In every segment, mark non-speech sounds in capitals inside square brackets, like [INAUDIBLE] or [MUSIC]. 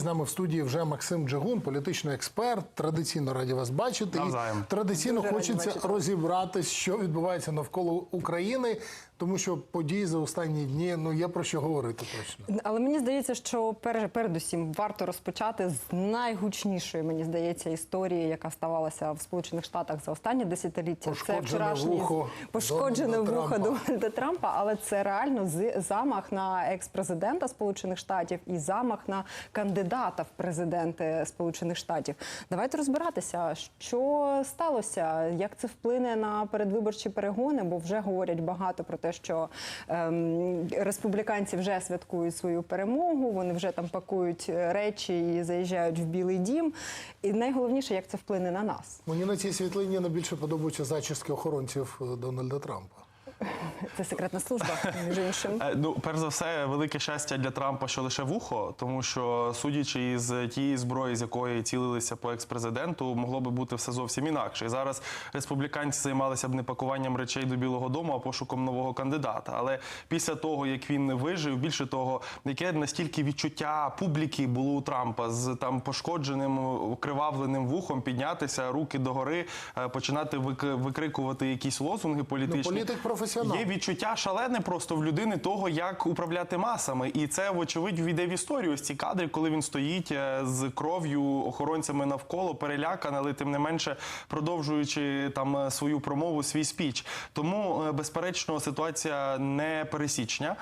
З нами в студії вже Максим Джигун, політичний експерт. Традиційно раді вас бачити. Навзаєм. І традиційно Дуже хочеться розібратись, що відбувається навколо України, тому що події за останні дні ну є про що говорити точно. Але мені здається, що пер- передусім варто розпочати з найгучнішої, мені здається, історії, яка ставалася в Сполучених Штатах за останні десятиліття. Пошкоджене вухо пошкоджене Дональда вухо Трампа. Дональда Трампа, але це реально з- замах на екс-президента Сполучених Штатів і замах на кандидата в президенти Сполучених Штатів. Давайте розбиратися, що сталося, як це вплине на передвиборчі перегони, бо вже говорять багато про те, що ем, республіканці вже святкують свою перемогу, вони вже там пакують е, речі і заїжджають в Білий Дім. І найголовніше, як це вплине на нас. Мені на цій світлині найбільше подобаються зачіски охоронців е, Дональда Трампа. [LAUGHS] Це секретна служба, між іншим. Е, Ну, перш за все, велике щастя для Трампа, що лише вухо, тому що судячи із тієї зброї, з якої цілилися по експрезиденту, могло би бути все зовсім інакше. І зараз республіканці займалися б не пакуванням речей до Білого Дому, а пошуком нового кандидата. Але після того, як він вижив, більше того, яке настільки відчуття публіки було у Трампа з там пошкодженим, окривавленим вухом, піднятися, руки догори, е, починати вик- викрикувати якісь лозунги політичні. Ну, політик професіонал. Є відчуття шалене просто в людини того, як управляти масами, і це вочевидь війде в історію. Ось ці кадри, коли він стоїть е, з кров'ю охоронцями навколо, переляканий, але тим не менше продовжуючи там е, свою промову, свій спіч. Тому, е, безперечно, ситуація не пересічня.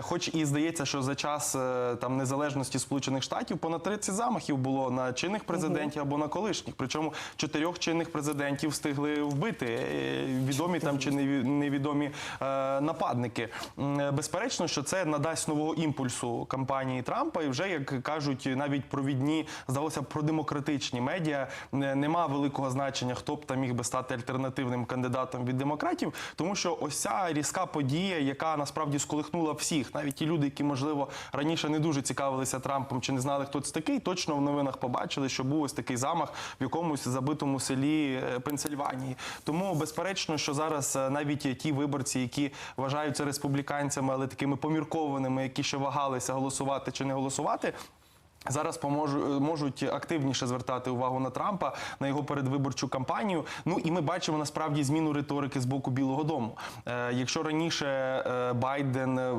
Хоч і здається, що за час там незалежності Сполучених Штатів понад 30 замахів було на чинних президентів або на колишніх. Причому чотирьох чинних президентів встигли вбити відомі там чи неві- невідомі е, нападники. Е, Безперечно, що це надасть нового імпульсу кампанії Трампа, і вже як кажуть навіть провідні, здалося продемократичні медіа. е, Нема великого значення, хто б там міг би стати альтернативним кандидатом від демократів, тому що ось ця різка подія, яка насправді сколихнула всіх, навіть ті люди, які можливо раніше не дуже цікавилися Трампом чи не знали, хто це такий, точно в новинах побачили, що був ось такий замах в якомусь забитому селі Пенсильванії. Тому безперечно, що зараз навіть ті виборці, які вважаються республіканцями, але такими поміркованими, які ще вагалися голосувати чи не голосувати. Зараз поможу, можуть активніше звертати увагу на Трампа на його передвиборчу кампанію. Ну і ми бачимо насправді зміну риторики з боку Білого Дому. Е, якщо раніше е, Байден е,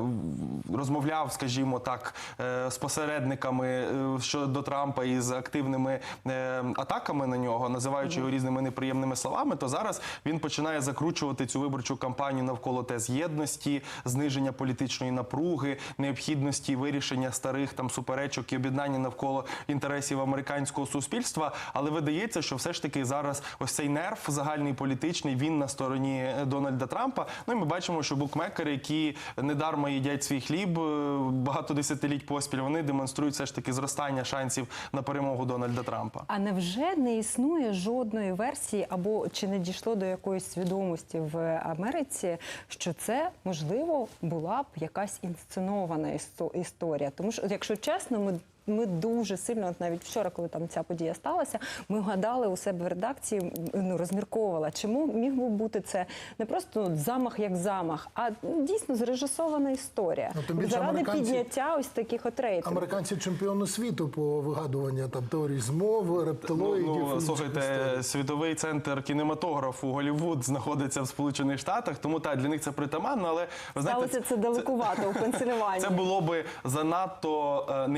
розмовляв, скажімо так, е, з посередниками е, щодо Трампа і з активними е, атаками на нього, називаючи його різними неприємними словами, то зараз він починає закручувати цю виборчу кампанію навколо тез єдності, зниження політичної напруги, необхідності вирішення старих там суперечок і об'єднання навколо інтересів американського суспільства. Але видається, що все ж таки зараз ось цей нерв загальний політичний він на стороні Дональда Трампа. Ну і ми бачимо, що букмекери, які недарма їдять свій хліб е, багато десятиліть поспіль, вони демонструють все ж таки зростання шансів на перемогу Дональда Трампа. А невже не існує жодної версії, або чи не дійшло до якоїсь свідомості в Америці, що це можливо була б якась інсценована історія? Тому що, якщо чесно, ми. Ми дуже сильно, от навіть вчора, коли там ця подія сталася, ми гадали у себе в редакції, ну розмірковувала, чому міг би бути це не просто ну, замах як замах, а ну, дійсно зрежисована історія Ну, тим більше заради підняття ось таких от рейтингів. Американці чемпіони світу по вигадуванню там теорій змов, рептилоїдів. Ну, ну, слухайте, історій. світовий центр кінематографу Голівуд знаходиться в Сполучених Штатах, тому так для них це притаманно. Але ви знаєте, Сталося це далекувато у Пенсильванії. Це було би занадто е,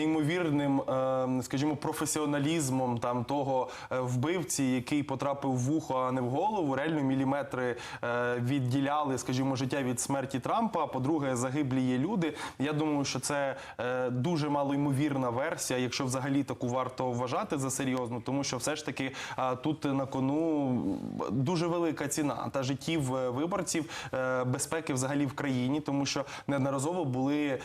неймовірним, е, скажімо, професіоналізмом там того е, вбивці, який потрапив в вухо, а не в голову. Реально міліметри е, відділяли, скажімо, життя від смерті Трампа. По-друге, загиблі є люди. Я думаю, що це е, дуже малоймовірна версія, якщо взагалі таку варто вважати за серйозну, тому що все ж таки тут на кону дуже велика ціна та життів виборців, безпеки взагалі в країні, тому що неодноразово були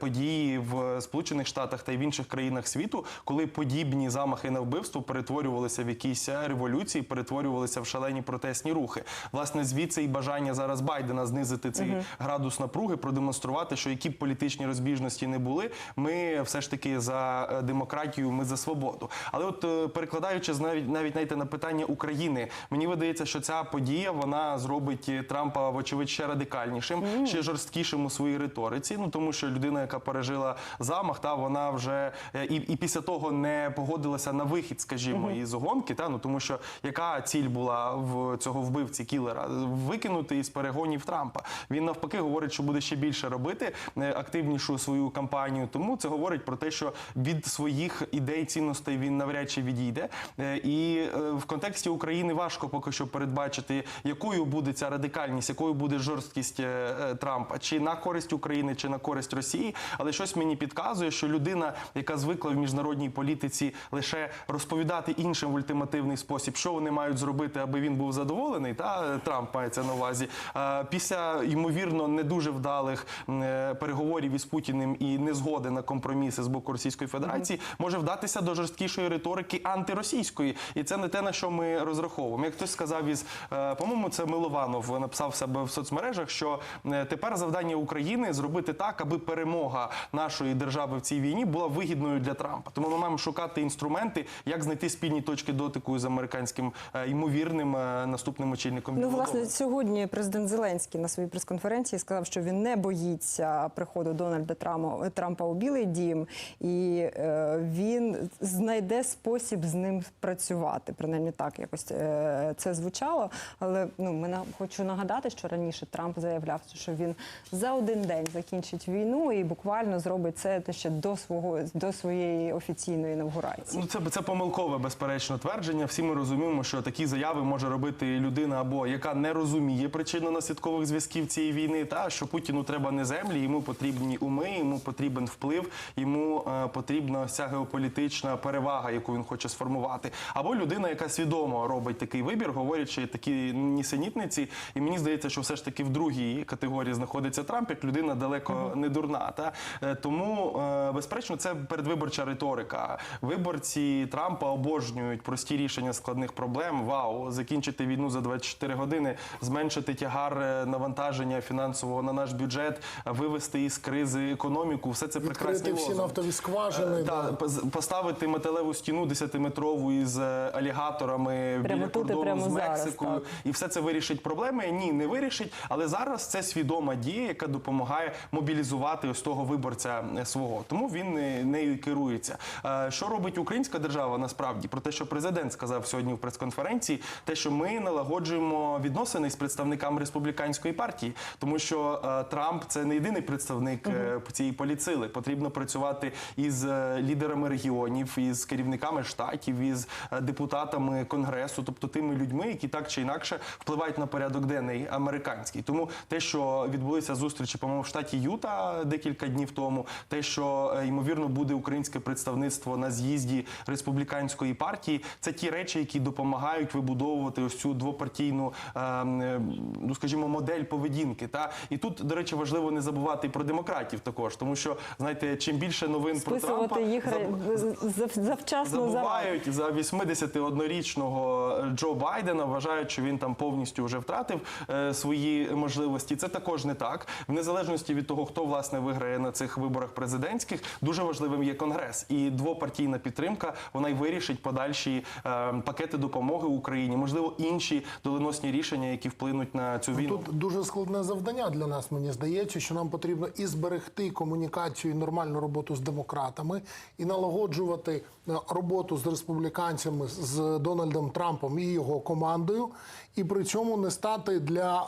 події в Сполучених Штатах та й в інших світу, коли подібні замахи на вбивство перетворювалися в якісь е, революції, перетворювалися в шалені протестні рухи. Власне, звідси і бажання зараз Байдена знизити цей градус напруги, продемонструвати, що які б політичні розбіжності не були, ми все ж таки за е, демократію, ми за свободу. Але от е, перекладаючи навіть навіть знаєте, на питання України, мені видається, що ця подія вона зробить Трампа, вочевидь, ще радикальнішим, ще жорсткішим у своїй риториці. Ну тому що людина, яка пережила замах, та вона вже і, і після того не погодилася на вихід, скажімо, із гонки. Та ну тому, що яка ціль була в цього вбивці кілера викинути із перегонів Трампа. Він навпаки говорить, що буде ще більше робити е, активнішу свою кампанію. Тому це говорить про те, що від своїх ідей цінностей він навряд чи відійде. Е, І е, в контексті України важко поки що передбачити, якою буде ця радикальність, якою буде жорсткість е, е, Трампа, чи на користь України, чи на користь Росії. Але щось мені підказує, що людина, яка звикла в міжнародній політиці лише розповідати іншим в ультимативний спосіб, що вони мають зробити, аби він був задоволений. Та Трамп мається на увазі. А Після ймовірно не дуже вдалих е, переговорів із Путіним і незгоди на компроміси з боку Російської Федерації може вдатися до жорсткішої риторики антиросійської, і це не те на що ми розраховуємо. Як хтось сказав із е, по-моєму, це Милованов написав в себе в соцмережах, що е, тепер завдання України зробити так, аби перемога нашої держави в цій війні була вигідною для Трампа. Тому ми маємо шукати інструменти, як знайти спільні точки дотику з американським е, ймовірним е, наступним очільником. Ну, власне, сьогодні президент Зеленський на своїй прес-конференції сказав, що він не боїться приходу Дональда Трампа, Трампа у Білий Дім, і е, він знайде спосіб з ним працювати. Принаймні так якось е, це звучало. Але ну ми на хочу нагадати, що раніше Трамп заявляв, що він за один день закінчить війну і буквально зробить це ще до свого до своєї офіційної інавгурації. Ну, це, це помилкове, безперечно, твердження. Всі ми розуміємо, що такі заяви може робити людина, або яка не розуміє причинно-наслідкових зв'язків цієї війни, та що Путіну треба не землі, йому потрібні уми, йому потрібен вплив, йому е, потрібна ця геополітична перевага, яку він хоче сформувати. Або людина, яка свідомо робить такий вибір, говорячи такі нісенітниці. І мені здається, що все ж таки в другій категорії знаходиться Трамп, як людина далеко не дурна. Та Е, тому, е, безперечно, це передвиборча риторика. Виборці Трампа обожнюють прості рішення складних проблем. Вау, закінчити війну за 24 години, зменшити тягар е, навантаження фінансового на наш бюджет, вивести із кризи економіку. Все це прекрасні Відкрити всі нафтові скважини. Та, да. поставити металеву стіну 10-метрову із е, алігаторами Прямо біля кордону прямо з Мексикою, так. і все це вирішить проблеми. Ні, не вирішить. Але зараз це свідома дія, яка допомагає мобілізувати ось того виборця е, свого. Тому він е, нею і керується. Е, Що робить українська держава насправді? Про те, що президент сказав сьогодні в прес-конференції, те, що ми налагоджуємо відносини з представниками республіканської партії, тому що е, Трамп це не єдиний представник е, цієї поліцили. Потрібно працювати із лідерами регіонів, із керівниками штатів, із депутатами конгресу, тобто тими людьми, які так чи інакше впливають на порядок денний американський. Тому те, що відбулися зустрічі, по-моєму, в штаті Юта декілька днів тому, те, що ймовірно буде українське представництво на з'їзді республіканської партії, це ті речі, які допомагають вибудовувати ось цю двопартійну, е, е, ну скажімо, модель поведінки. Та і тут, до речі, важливо не забувати і про демократів також, тому що знаєте, чим більше новин про Трампа їх заб- завчасно забувають за 81-річного Джо Байдена. Вважають, що він там повністю вже втратив е, свої можливості. Це також не так. В незалежності від того, хто власне виграє на цих виборах президентських, дуже важливим є конгрес і двопартійна підтримка. Вона й вирішить подальші е, пакети допомоги Україні, можливо, інші доленосні рішення, які вплинуть на цю війну. Тут дуже складне завдання для нас, мені здається, що нам потрібно і зберегти комунікацію і нормальну роботу з демократами, і налагоджувати е, роботу з республіканцями, з Дональдом Трампом і його командою, і при цьому не стати для,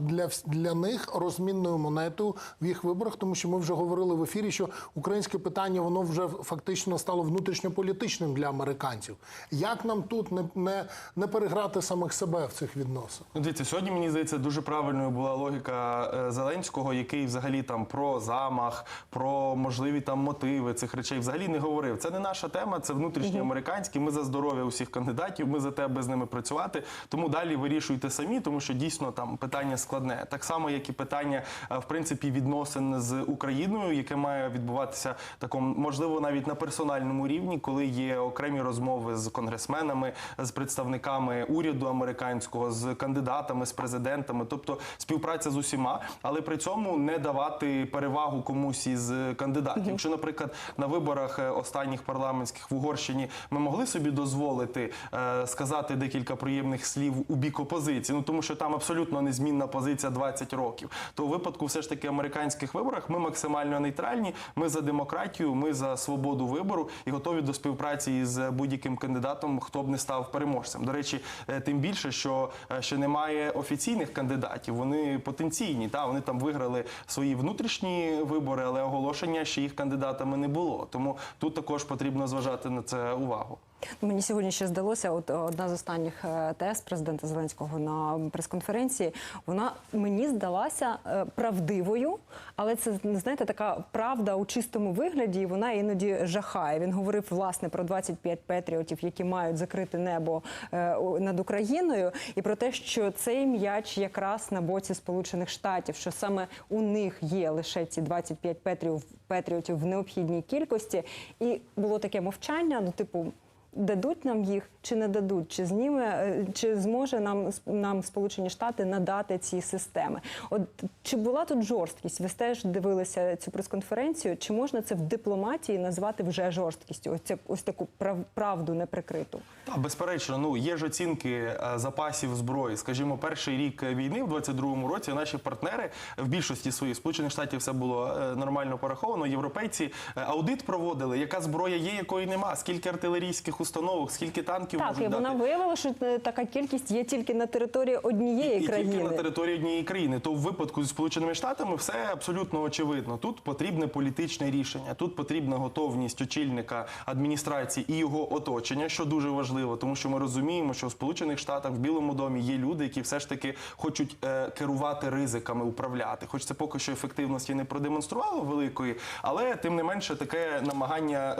для, для них розмінною монетою в їх виборах, тому що ми вже говорили в ефірі, що українське питання воно вже фактично стало внутрішньополітичним для американців. Як нам тут не, не, не переграти самих себе в цих відносинах? Ну, дивіться, сьогодні мені здається дуже правильною була логіка е, Зеленського, який взагалі там про замах, про можливі там мотиви цих речей взагалі не говорив. Це не наша тема, це внутрішні американські. Ми за здоров'я усіх кандидатів. Ми за те, аби з ними працювати. Тому далі вирішуйте самі, тому що дійсно там питання складне. Так само, як і питання е, в принципі відносин з Україною, яке має відбуватися такому, можливо, навіть на персональному рівні, коли є окремі розмови з конгресменами, з представниками уряду американського, з кандидатами, з президентами, тобто співпраця з усіма, але при цьому не давати перевагу комусь із кандидатів. Якщо, наприклад, на виборах е, останніх парламентських в Угорщині ми могли собі дозволити е, сказати декілька приємних слів у бік опозиції, ну тому що там абсолютно незмінна позиція 20 років, то у випадку все ж таки американських виборах ми максимально нейтральні. Ми за демократію, ми за свободу вибору і готові до співпраці з будь-яким кандидатом, хто б не став переможцем. До речі, е, тим більше, що е, ще немає офіційних кандидатів. Вони потенційні. Та вони там виграли свої внутрішні вибори, але оголошення, що їх кандидатами не було. Тому тут також потрібно зважати на це увагу. Ну, Мені сьогодні ще здалося, от одна з останніх е, тез президента Зеленського на прес-конференції, вона мені здалася е, правдивою, але це знаєте, така правда у чистому вигляді. і Вона іноді жахає. Він говорив власне про 25 патріотів, які мають закрити небо е, над Україною, і про те, що цей м'яч якраз на боці Сполучених Штатів, що саме у них є лише ці 25 патріотів, патріотів в необхідній кількості, і було таке мовчання, ну типу. Дадуть нам їх чи не дадуть, чи зніме, е, чи зможе нам нам Сполучені Штати надати ці системи? От чи була тут жорсткість? Ви теж дивилися цю прес-конференцію? Чи можна це в дипломатії назвати вже жорсткістю? Ось ось таку прав, правду неприкриту? Та безперечно, ну є ж оцінки е, запасів зброї. Скажімо, перший рік війни в 22-му році наші партнери в більшості своїх сполучених штатів все було е, нормально пораховано. Європейці аудит проводили, яка зброя є, якої нема, скільки артилерійських установок, скільки танків Так, можуть і вона дати. виявила, що е, така кількість є тільки на території однієї і країни. тільки на території однієї країни. То в випадку зі сполученими штатами все абсолютно очевидно. Тут потрібне політичне рішення, тут потрібна готовність очільника адміністрації і його оточення, що дуже важливо, тому що ми розуміємо, що в Сполучених Штатах в Білому домі є люди, які все ж таки хочуть е, керувати ризиками, управляти. Хоч це поки що ефективності не продемонструвало великої, але тим не менше таке намагання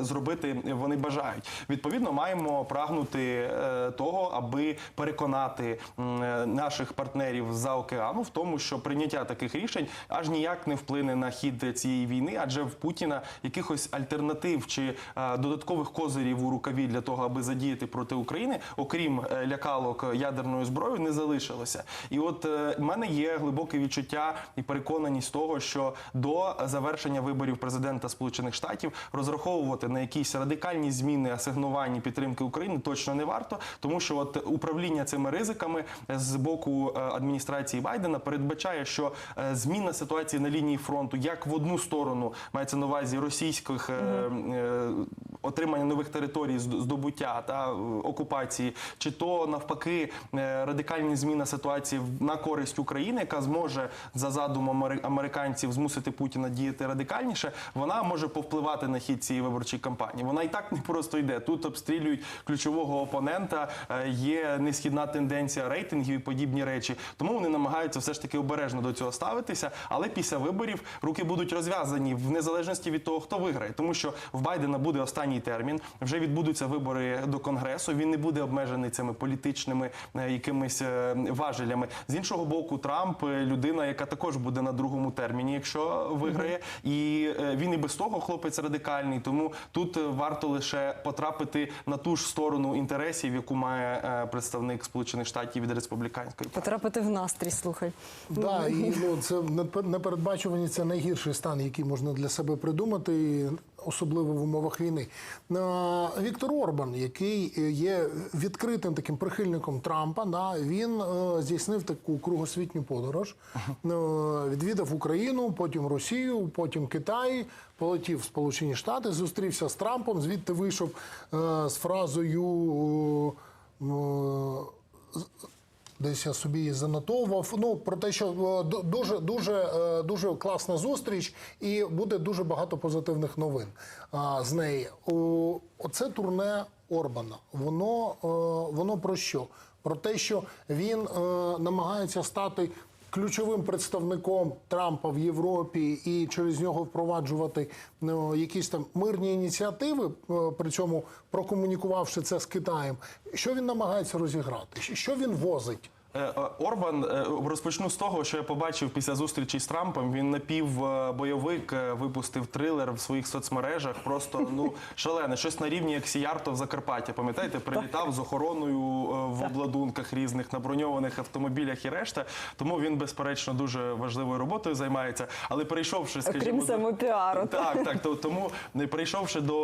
е, зробити вони бажають. Відповідно, маємо прагнути е, того, аби переконати е, наших партнерів за океану в тому, що прийняття таких рішень аж ніяк не вплине на хід цієї війни, адже в Путіна якихось альтернатив чи е, додаткових козирів у рукаві для того, аби задіяти проти України, окрім лякалок ядерною зброєю, не залишилося. І от в мене є глибоке відчуття і переконаність того, що до завершення виборів президента Сполучених Штатів розраховувати на якісь радикальні зміни асигнувань підтримки України точно не варто, тому що от управління цими ризиками з боку е, адміністрації Байдена передбачає, що е, зміна ситуації на лінії фронту як в одну сторону мається на увазі російських е, е, отримання нових територій, з- здобуття та е, окупації, чи то навпаки е, радикальні зміна ситуації на користь України, яка зможе за задумом американців змусити Путіна діяти радикальніше, вона може повпливати на хід цієї виборчої кампанії. Вона і так не просто йде. Тут обстрілюють ключового опонента, е, є несхідна тенденція рейтингів і подібні речі. Тому вони намагаються все ж таки обережно до цього ставитися. Але після виборів руки будуть розв'язані в незалежності від того, хто виграє, тому що в Байдена буде останній термін. Вже відбудуться вибори до конгресу. Він не буде обмежений цими політичними е, якимись е, важелями. З іншого боку, Трамп людина, яка також буде на другому терміні, якщо виграє, і він і без того хлопець радикальний. Тому тут варто лише потрапити на ту ж сторону інтересів, яку має е, представник Сполучених Штатів від республіканської партії. Потрапити в настрій, слухай. Да, і ну це непе- непередбачуваність це найгірший стан, який можна для себе придумати, особливо в умовах війни. Віктор Орбан, який є відкритим таким прихильником Трампа, да, він е, здійснив таку кругосвітню подорож, Е, відвідав Україну, потім Росію, потім Китай. Полетів в Сполучені Штати, зустрівся з Трампом. Звідти вийшов е, з фразою. Десь я собі її занотовував. Ну про те, що е, дуже дуже е, дуже класна зустріч, і буде дуже багато позитивних новин з неї. Оце турне Орбана. Воно е, воно про що? Про те, що він намагається стати. Ключовим представником Трампа в Європі і через нього впроваджувати ну, якісь там мирні ініціативи, е, при цьому прокомунікувавши це з Китаєм. Що він намагається розіграти? Що він возить? Е, е, Орбан е, розпочну з того, що я побачив після зустрічі з Трампом. Він напівбойовик випустив трилер в своїх соцмережах. Просто ну [LAUGHS] шалене, щось на рівні як Сіярто в Закарпаття. Пам'ятаєте, прилітав з охороною в обладунках різних на броньованих автомобілях і решта. Тому він безперечно дуже важливою роботою займається. Але перейшовши, скажімо, Окрім до- самопіару. так, так. То, тому не прийшовши до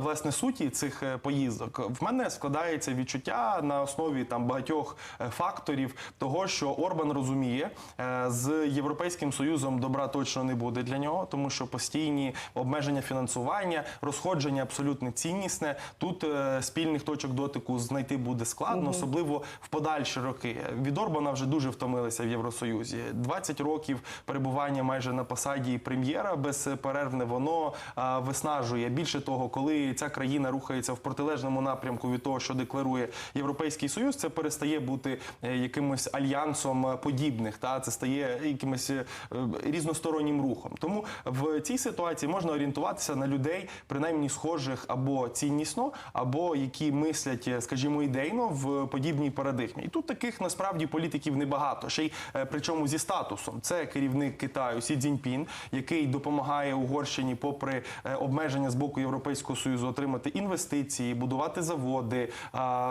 власне суті цих поїздок, в мене складається відчуття на основі там багатьох е, факторів, того, що Орбан розуміє, е, з Європейським Союзом добра точно не буде для нього, тому що постійні обмеження фінансування, розходження абсолютно ціннісне. Тут е, спільних точок дотику знайти буде складно, особливо в подальші роки. Від Орбана вже дуже втомилися в Євросоюзі. 20 років перебування майже на посаді прем'єра безперервне, воно виснажує. Більше того, коли ця країна рухається в протилежному напрямку від того, що декларує Європейський Союз, це перестає бути е, якимось альянсом е, подібних. Та це стає якимось е, різностороннім рухом. Тому в цій ситуації можна орієнтуватися на людей, принаймні схожих або ціннісно, або які мислять, е, скажімо, ідейно в подібній парадигмі. І тут таких насправді політиків небагато. Ще й причому зі статусом. Це керівник Китаю Сі Цзіньпін, який допомагає Угорщині, попри обмеження з боку Європейського союзу, отримати інвестиції, будувати заводи,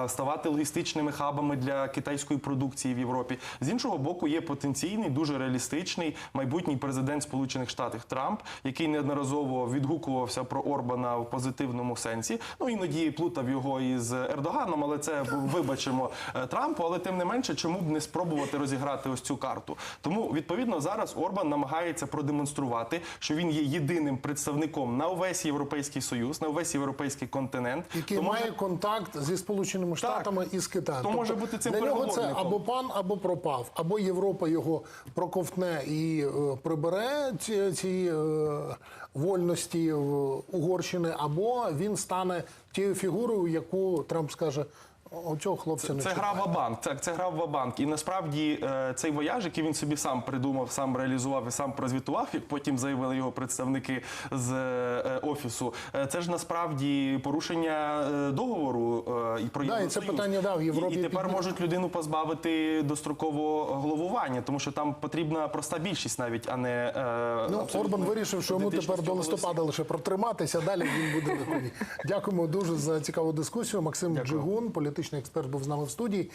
ставати логістичними хабами для китайської продукції в Європі. З іншого боку, є потенційний, дуже реалістичний майбутній президент Сполучених Штатів Трамп, який неодноразово відгукувався про Орбана в позитивному сенсі. Ну іноді плутав його із Ердоганом, але це вибачимо е, Трампу. Але тим не менше, чому б не спробувати розіграти ось цю карту? Тому відповідно зараз Орбан намагається продемонструвати, що він є єдиним представником на увесь європейський союз, на увесь європейський континент. який То може- має контакт зі Сполученими Штатами і з Китаєм. Тобто То може бути цим це переговорником. Або пан, або пропав, або Європа його проковтне і е, прибере ці, ці е, вольності в Угорщини, або він стане тією фігурою, яку Трамп скаже. Оцього хлопця не Це чіпай». грав Вабанк, так, це грав Вабанк. І насправді е, цей вояж, який він собі сам придумав, сам реалізував і сам прозвітував, як потім заявили його представники з е, офісу. е, Це ж насправді порушення договору і про Да, і це питання, да, в Європі І, і тепер підні- можуть людину позбавити дострокового головування, тому що там потрібна проста більшість навіть, а не Ну, Орбан вирішив, що йому тепер до листопада лише протриматися. Далі він буде на коні. Дякуємо дуже за цікаву дискусію. Максим Джигун, політичний експерт, був з нами в студії.